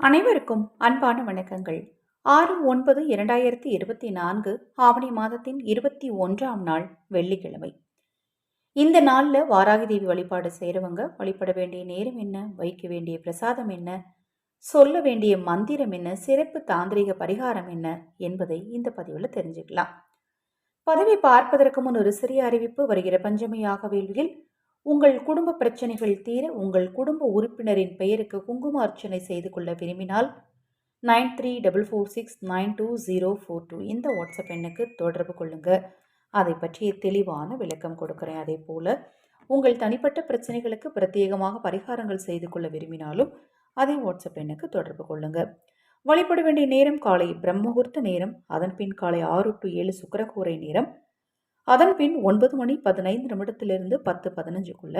அனைவருக்கும் அன்பான வணக்கங்கள். ஆறு ஒன்பது இரண்டாயிரத்தி இருபத்தி நான்கு ஆவணி மாதத்தின் இருபத்தி ஒன்றாம் நாள் வெள்ளிக்கிழமை. இந்த நாளில் வாராகி தேவி வழிபாடு செய்கிறவங்க வழிபட வேண்டிய நேரம் என்ன? வைக்க வேண்டிய பிரசாதம் என்ன? சொல்ல வேண்டிய மந்திரம் என்ன? சிறப்பு தாந்திரிக பரிகாரம் என்ன? என்பதை இந்த பதிவில் தெரிஞ்சுக்கலாம். பதவி பார்ப்பதற்கு முன் ஒரு சிறிய அறிவிப்பு. வருகிற பஞ்சமியாக வேள்வியில் உங்கள் குடும்ப பிரச்சனைகள் தீர உங்கள் குடும்ப உறுப்பினரின் பெயருக்கு குங்கும அர்ச்சனை செய்து கொள்ள விரும்பினால் nine three double four six nine two zero four two இந்த வாட்ஸ்அப் எண்ணுக்கு தொடர்பு கொள்ளுங்கள் அதை பற்றிய தெளிவான விளக்கம் கொடுக்குறேன். அதே போல் உங்கள் தனிப்பட்ட பிரச்சனைகளுக்கு பிரத்யேகமாக பரிகாரங்கள் செய்து கொள்ள விரும்பினாலும் அதை வாட்ஸ்அப் எண்ணுக்கு தொடர்பு கொள்ளுங்கள் வழிபட வேண்டிய நேரம் காலை பிரம்மமுகூர்த்த நேரம் அதன் பின் காலை ஆறு டு ஏழு சுக்கரகூரை நேரம் அதன் பின் ஒன்பது மணி பதினைந்து நிமிடத்திலிருந்து பத்து பதினஞ்சுக்குள்ள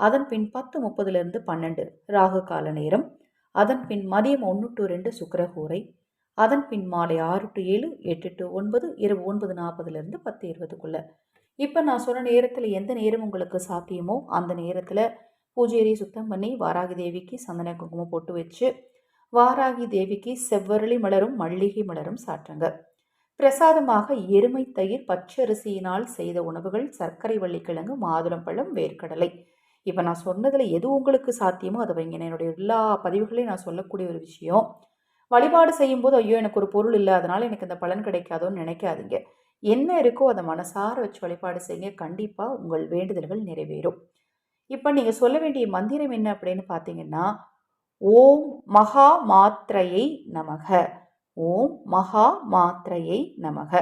அதன் பின் பத்து முப்பதுலேருந்து பன்னெண்டு ராகு கால நேரம் அதன் பின் மதியம் ஒன்று டு ரெண்டு சுக்கரகூரை அதன் பின் மாலை ஆறு டு ஏழு எட்டு டு ஒன்பது இரவு ஒன்பது நாற்பதுலேருந்து பத்து இருபதுக்குள்ள. இப்போ நான் சொன்ன நேரத்தில் எந்த நேரம் உங்களுக்கு சாத்தியமோ அந்த நேரத்தில் பூஜையை சுத்தம் பண்ணி வாராகி தேவிக்கு சந்தன குங்குமம் போட்டு வச்சு வாராகி தேவிக்கு செவ்வரளி மலரும் மல்லிகை மலரும் சாற்றுங்க. பிரசாதமாக எருமை தயிர் பச்சரிசியினால் செய்த உணவுகள் சர்க்கரை வள்ளிக்கிழங்கு மாதுளம்பழம் வேர்க்கடலை. இப்போ நான் சொன்னதில் எது உங்களுக்கு சாத்தியமோ அதை வைங்க. என்னுடைய எல்லா பதிவுகளையும் நான் சொல்லக்கூடிய ஒரு விஷயம். வழிபாடு செய்யும்போது ஐயோ எனக்கு ஒரு பொருள் இல்லை அதனால் எனக்கு இந்த பலன் கிடைக்காதோன்னு நினைக்காதீங்க. என்ன இருக்கோ அதை மனசார வச்சு வழிபாடு செய்யுங்க. கண்டிப்பாக உங்கள் வேண்டுதல்கள் நிறைவேறும். இப்போ நீங்கள் சொல்ல வேண்டிய மந்திரம் என்ன அப்படின்னு பார்த்தீங்கன்னா ஓம் மகா மாத்திரையை நமக. ஓம் மகா மாத்திரையை நமக.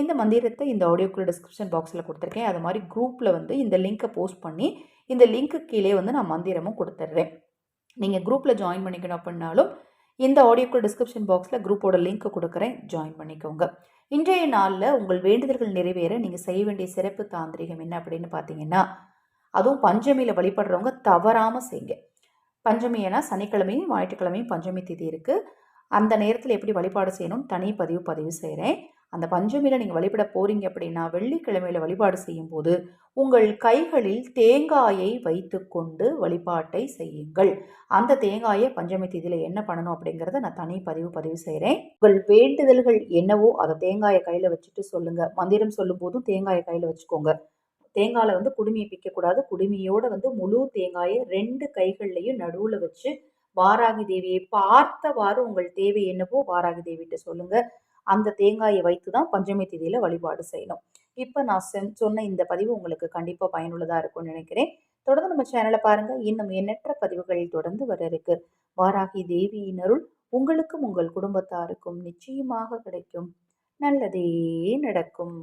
இந்த மந்திரத்தை இந்த ஆடியோக்குள்ள டிஸ்கிரிப்ஷன் பாக்ஸில் கொடுத்துருக்கேன். அது மாதிரி குரூப்பில் வந்து இந்த லிங்க்கை போஸ்ட் பண்ணி இந்த லிங்க்கு கீழே வந்து நான் மந்திரமும் கொடுத்துட்றேன். நீங்கள் குரூப்பில் ஜாயின் பண்ணிக்கணும் அப்படின்னாலும் இந்த ஆடியோக்குள் டிஸ்கிரிப்ஷன் பாக்ஸில் குரூப்போட லிங்க்கை கொடுக்குறேன். ஜாயின் பண்ணிக்கோங்க. இன்றைய நாளில் உங்கள் வேண்டுதல்கள் நிறைவேற நீங்கள் செய்ய வேண்டிய சிறப்பு தாந்திரிகம் என்ன அப்படின்னு பார்த்தீங்கன்னா அதுவும் பஞ்சமியில் வழிபடுறவங்க தவறாமல் செய்யுங்க. பஞ்சமினா சனிக்கிழமையும் ஞாயிற்றுக்கிழமையும் பஞ்சமி திதி இருக்குது அந்த நேரத்தில் எப்படி வழிபாடு செய்யணும்? தனி பதிவு பதிவு செய்கிறேன் அந்த பஞ்சமியில் நீங்கள் வழிபட போகிறீங்க அப்படின்னா வெள்ளிக்கிழமையில் வழிபாடு செய்யும்போது உங்கள் கைகளில் தேங்காயை வைத்து கொண்டு வழிபாட்டை செய்யுங்கள். அந்த தேங்காயை பஞ்சமி தேதியில் என்ன பண்ணணும் அப்படிங்கிறத நான் தனி பதிவு பதிவு செய்கிறேன் உங்கள் வேண்டுதல்கள் என்னவோ அதை தேங்காயை கையில் வச்சுட்டு சொல்லுங்கள் மந்திரம் சொல்லும்போதும் தேங்காயை கையில் வச்சுக்கோங்க. தேங்காயில் வந்து குடுமியை பிக்கக்கூடாது குடுமியோடு வந்து முழு தேங்காயை ரெண்டு கைகள்லையும் நடுவில் வச்சு வாராகி தேவியை பார்த்தவாறு உங்கள் தேவை என்னவோ வாராகி தேவிட்டு சொல்லுங்க. அந்த தேங்காயை வைத்து தான் பஞ்சமி தேதியில் வழிபாடு செய்யணும். இப்போ நான் சொன்ன இந்த பதிவு உங்களுக்கு கண்டிப்பாக பயனுள்ளதாக இருக்கும்னு நினைக்கிறேன். தொடர்ந்து நம்ம சேனலை பாருங்கள் இன்னும் எண்ணற்ற பதிவுகள் தொடர்ந்து வர இருக்கு. வாராகி தேவியின் அருள் உங்களுக்கும் உங்கள் குடும்பத்தாருக்கும் நிச்சயமாக கிடைக்கும். நல்லதே நடக்கும்.